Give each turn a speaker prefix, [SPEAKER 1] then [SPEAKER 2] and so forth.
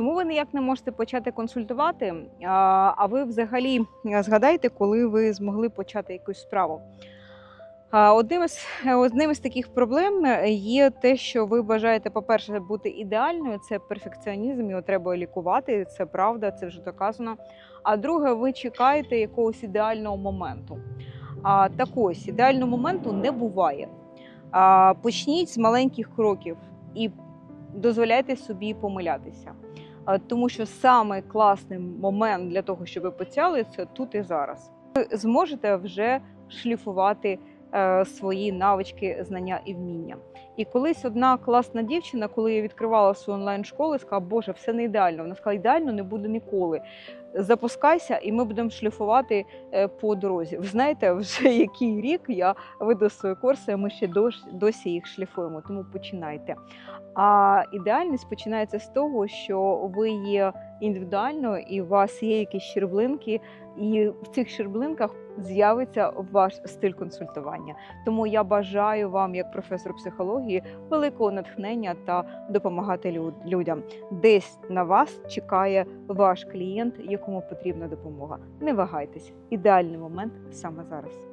[SPEAKER 1] Чому ви ніяк не можете почати консультувати? А, ви взагалі е, згадайте, коли ви змогли почати якусь справу? Одним із, одним із таких проблем є те, що ви бажаєте, по-перше, бути ідеальною, це перфекціонізм, його треба лікувати, це правда, це вже доказано. А друге, ви чекаєте якогось ідеального моменту. А так ось ідеального моменту не буває. А, Почніть з маленьких кроків і дозволяйте собі помилятися. Тому що саме класний момент для того, щоб ви почали, це тут і зараз. Ви зможете вже шліфувати е, свої навички, знання і вміння. І колись одна класна дівчина, коли я відкривала свою онлайн-школу, сказала, Боже, все не ідеально. Вона сказала, ідеально не буде ніколи. Запускайся, і ми будемо шліфувати е, по дорозі. Ви знаєте, вже який рік я веду свої курси, ми ще досі їх шліфуємо, тому починайте. А ідеальність починається з того, що ви є індивідуальною і у вас є якісь щерблинки, і в цих щерблинках з'явиться ваш стиль консультування. Тому я бажаю вам, як професор психології, великого натхнення та допомагати лю- людям. Десь на вас чекає ваш клієнт, якому потрібна допомога. Не вагайтесь, ідеальний момент саме зараз.